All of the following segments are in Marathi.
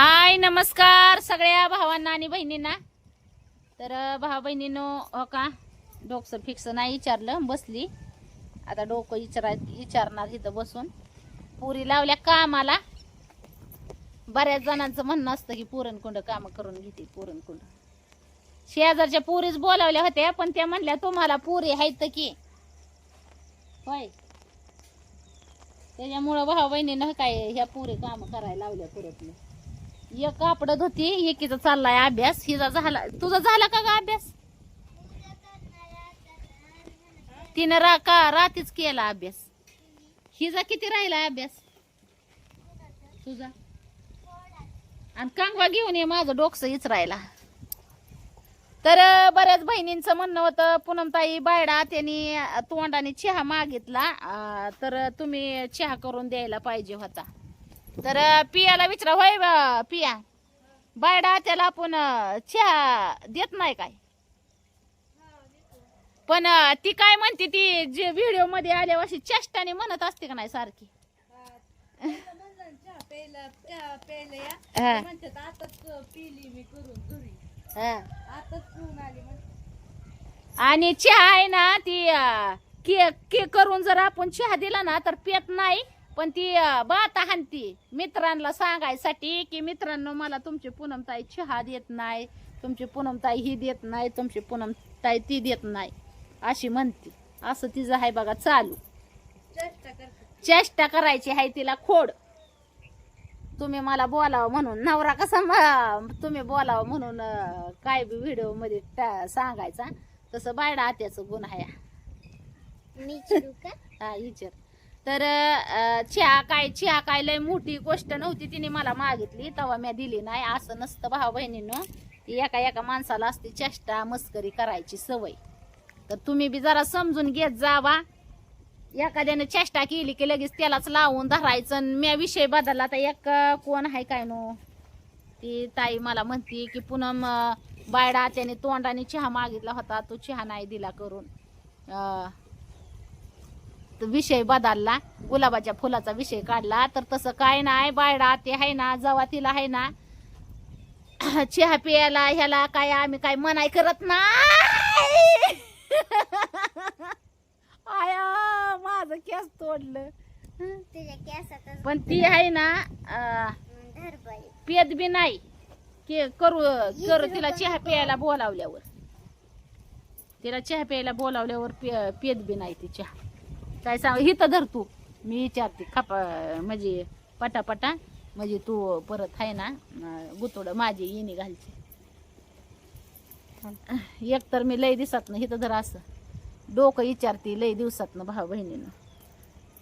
हाय नमस्कार सगळ्या भावांना आणि बहिणींना. तर भावा बहिणीनो हो का? डोकं फिक्स नाही विचारलं बसली. आता डोकं विचाराय विचारणार इथं बसून. पुरी लावल्या कामाला. बऱ्याच जणांचं म्हणणं असतं की पुरणकुंड काम करून घेते पुरणकुंड. शेजारच्या पुरीच बोलावल्या होत्या पण त्या म्हणल्या तुम्हाला पुरी आहेत की. होय. त्याच्यामुळं भाऊ बहिणीनं काय ह्या पुरी काम करायला लावल्या परत एक कापडत होती एकीचा चाललाय अभ्यास हिचा झाला. तुझा झाला का ग अभ्यास? तिनं रा का रातीच केला अभ्यास. हिचा किती राहिला अभ्यास? तुझा? आणि कांगवा घेऊन ये माझं डोकस राहिला. तर बऱ्याच बहिणींचं म्हणणं होतं पूनमताई बायडा त्यांनी तोंडाने चहा मागितला तर तुम्ही चहा करून द्यायला पाहिजे होता. तर पियाला विचारा होय बा, पिया. बायडा त्याला आपण चहा देत नाही काय? पण ती काय म्हणते ती जे व्हिडिओमध्ये आल्या अशी चेष्टाने म्हणत असते का नाही सारखी. आणि चहा आहे ना ती के के करून जर आपण चहा दिला ना तर पेत नाही. पण ती बात हाणती मित्रांना सांगायसाठी की मित्रांनो मला तुमची पूनमताई चहा देत नाही तुमची पूनमताई ही देत नाही तुमची पूनमताई ती देत नाही अशी म्हणते. असं तिचं आहे बघा चालू. चेष्टा करायची आहे तिला खोड. तुम्ही मला बोलावं म्हणून. नवरा कसा तुम्ही बोलावं म्हणून काय बी व्हिडिओमध्ये सांगायचा. तसं बायडा आत्याचं गुण आहे. हा विचार. तर चिया काय चिया काय लय मोठी गोष्ट नव्हती तिने मला मागितली तेव्हा मी दिली नाही असं नसतं भाऊ बहिणीनं. ती एका एका माणसाला असते चेष्टा मस्करी करायची सवय. तर तुम्ही बी जरा समजून घेत जावा. एखाद्याने चेष्टा केली की लगेच त्यालाच लावून धरायचं आणि म्या विषय बदलला तर एक कोण आहे काय नो? ती ताई मला म्हणती की पुनम बायडा त्याने तोंडाने चहा मागितला होता तो चहा नाही दिला करून. विषय बदलला गुलाबाच्या फुलाचा विषय काढला तर तसं काय नाही बायडा ते आहे ना जेव्हा तिला आहे ना चहा पियाला ह्याला काय आम्ही काय मनाई करत नाही. आया माझं केस तोडलं. पण ती आहे ना पेत बी नाही. के करू करू तिला चहा प्यायला बोलावल्यावर. तिला चहा प्यायला बोलावल्यावर पे- पेत बी नाही ती चहा. काय सांग हिथं धर तू. मी विचारते खापा म्हणजे पटापटा म्हणजे तू परत आहे ना गुतोडं माझी येणी घालची एक तर मी लय ना हिथं धर असं. डोकं विचारते लय दिवसात भाऊ बहिणीनं.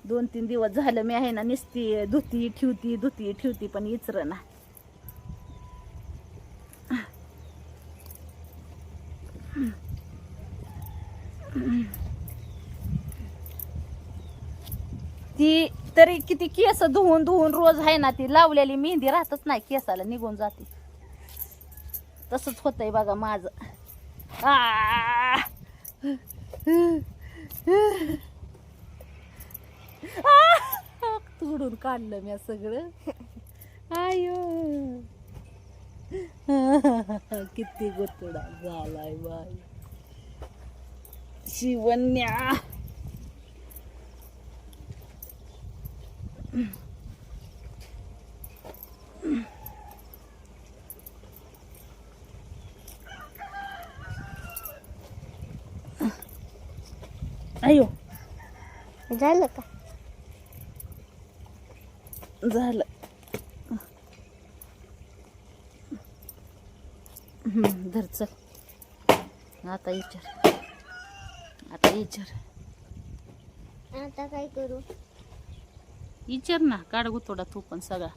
दोन तीन दिवस झालं मी आहे ना निसती धुती ठेवती धुती ठेवती पण इचर ना ती तरी किती केस धुवून धुवून रोज आहे ना ती लावलेली मेहंदी राहतच नाही केसाला निघून जाते. तसंच होतंय बघा माझं. आ! तोडून काढलं मी सगळं. आयो. किती गोतडा झालाय बाय शिवन्या अयो. झालं का? झालं. धर चल. आता विचार. आता विचार. आता काय करू? विचार ना काढ थोडा तू पण सगळा.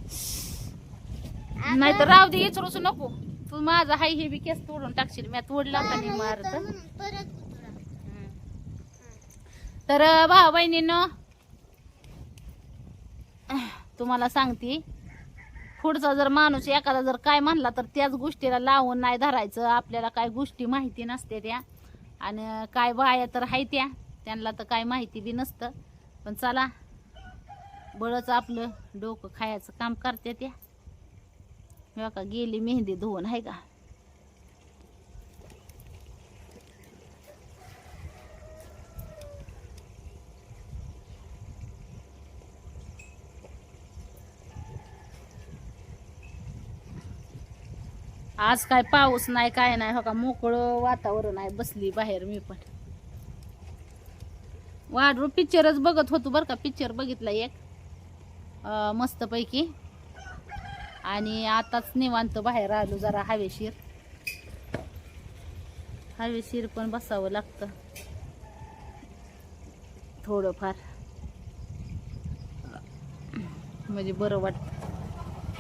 नाही तर राहू दे विचारूच नको. तू माझा हाय हे बी केस तोडून टाकशील. मी तोडला का नाही मारत. उतरा. तर भाऊ बहिणीनं तुम्हाला सांगते पुढचा जर माणूस एखादा जर काय म्हणला तर त्याच गोष्टीला लावून नाही धरायचं. आपल्याला काय गोष्टी माहिती नसते त्या. आणि काय बाया तर आहे त्या. त्यांना तर काय माहिती बी नसतं. पण चला बळच आपलं डोकं खायचं काम करते त्या का गेली मेहंदी धुवून आहे का? आज काय पाऊस नाही काय नाही हो का मोकळं वातावरण आहे बसली बाहेर मी पण. वाढ पिक्चरच बघत होतो बरं का पिक्चर बघितला एक. मस्तपैकी. आणि आताच निवांत बाहेर आलो जरा हवेशीर. हवेशीर पण बसावं लागतं. थोडंफार. म्हणजे बरं वाटतं.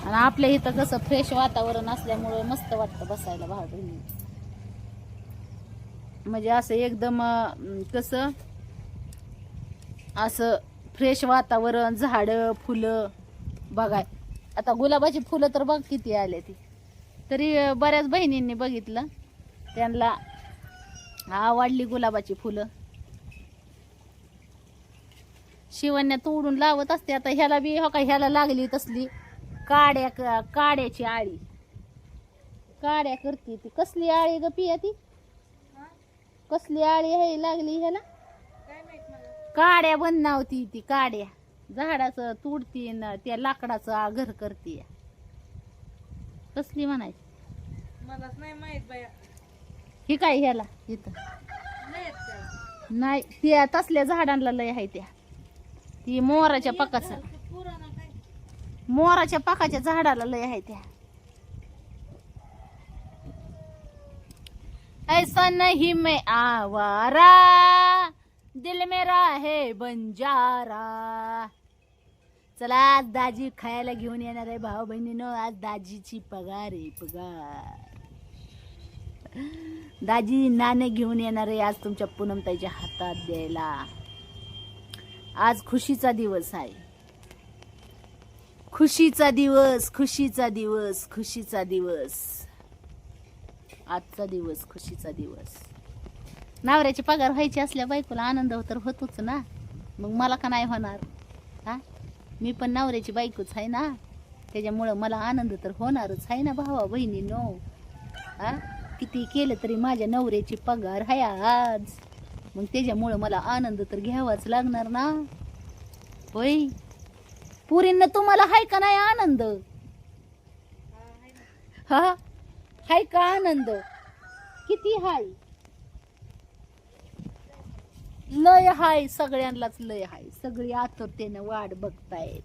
आणि आपल्या इथं कसं फ्रेश वातावरण असल्यामुळं मस्त वाटतं बसायला भाऊ बहिणी म्हणजे असं एकदम कसं असं फ्रेश वातावरण झाडं फुलं. बघाय. आता गुलाबाची फुलं तर बघ किती आले ती. तरी बऱ्याच बहिणींनी बघितलं. त्यांना आवडली गुलाबाची फुलं. शिवण्या तोडून लावत असते. आता ह्याला बी हो का ह्याला लागली तसली. काड्या काड्याची आळी. काड्या करते ती. कसली आळी ग पिया ती? कसली आळी आहे लागली ह्याला? काड्या बनवती ती काड्या. झाडाचं तुडती न त्या लाकडाचं घर करते. कसली म्हणायची? मलाच नाही माहीत बाया. ही काय ह्याला? इथं. नाही येत का? नाही त्या तसल्या झाडांना लय आहे त्या. ती मोराच्या पकाचं. ते पुराणा काय मोराच्या पाकाच्या झाडाला लय आहे त्या. ऐसा नहीं मैं आवारा. दिल मेरा है बंजारा। चला आज दाजी खायला घेऊन येणार आहे भाऊ बहिणीनं आज दाजीची पगार आहे पगार. दाजी नाणे घेऊन येणार आहे आज तुमच्या पूनमताईच्या हातात द्यायला. आज खुशीचा दिवस आहे. खुशीचा दिवस खुशीचा दिवस खुशीचा दिवस. आजचा दिवस खुशीचा दिवस. नवऱ्याची पगार व्हायची असल्या बायकोला आनंद तर होतोच ना. मग मला का नाही होणार? हा? मी पण नवऱ्याची बायकोच आहे ना. त्याच्यामुळं मला आनंद तर होणारच आहे ना भावा बहिणी नो हा? किती केलं तरी माझ्या नवऱ्याची पगार आहे आज. मग त्याच्यामुळं मला आनंद तर घ्यावाच लागणार ना. होय? पुरींना तुम्हाला हाय का नाही आनंद? हा? हाय का आनंद? किती हाय? लय हाय सगळ्यांनाच लय हाय. सगळी आतुरतेनं वाट बघतायत.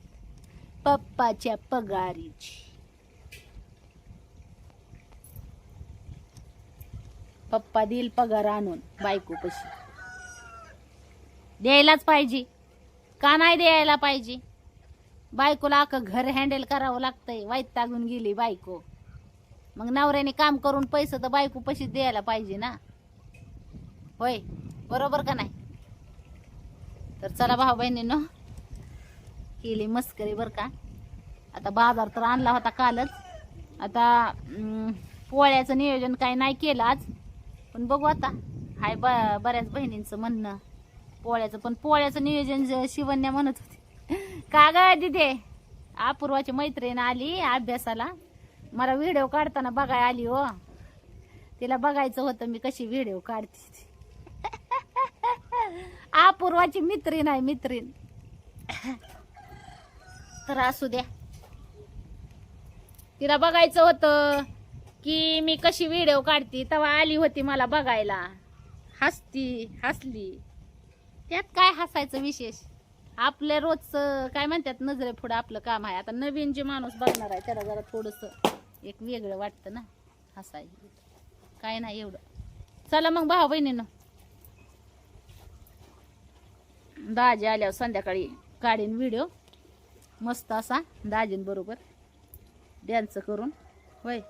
पप्पाच्या पगारीची. पप्पा देईल पगार आणून बायको पशी द्यायलाच पाहिजे. का नाही द्यायला पाहिजे? बायकोला अख घर हँडल करावं लागतंय. वाईट तागून गेली बायको. मग नवऱ्याने काम करून पैसे तर बायको पशी द्यायला पाहिजे ना? होय? बरोबर का नाही? तर चला भाऊ बहिणीनं केली मस्करी बरं का. आता बाजार तर आणला होता कालच. आता पोळ्याचं नियोजन काय नाही केलं आज. पण बघू आता. हाय ब बऱ्याच बहिणींचं म्हणणं. पोळ्याचं पण पोळ्याचं नियोजन शिवन्या शिवण्या म्हणत होती. का ग दिदे? अपूर्वाची मैत्रीण आली अभ्यासाला. मला व्हिडिओ काढताना बघाय आली हो. तिला बघायचं होतं मी कशी व्हिडिओ काढते. अपूर्वाची मित्रीण आहे मित्रीण. तर असू द्या. तिला बघायचं होतं की मी कशी व्हिडिओ काढते तेव्हा आली होती मला बघायला. हसती हसली. त्यात काय हसायचं विशेष? आपल्या रोजचं काय म्हणतात नजरे पुढं आपलं काम आहे. आता नवीन जे माणूस बघणार आहे त्याला जरा थोडस एक वेगळं वाटतं ना हसाय काय नाही एवढं. चला मग भाऊ बहिणीनं दाजी आल्यावर संध्याकाळी काढीन व्हिडिओ मस्त असा दाजींबरोबर डॅन्स करून. होय.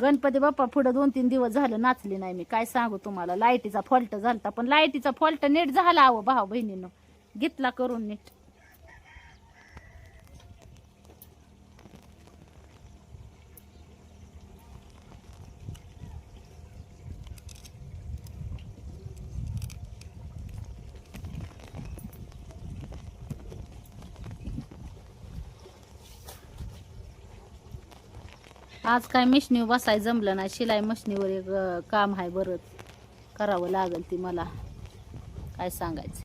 गणपती बाप्पा पुढं दोन तीन दिवस झालं नाचले नाही मी. काय सांगू तुम्हाला? लाईटीचा फॉल्ट झालता पण लाईटीचा फॉल्ट नीट झाला अहो भाऊ बहिणीनं घेतला करून नीट. आज काय मशनी बसाय जमलं नाही. शिलाई मशनीवर एक काम आहे बरंच. करावं लागेल ती मला. काय सांगायचं?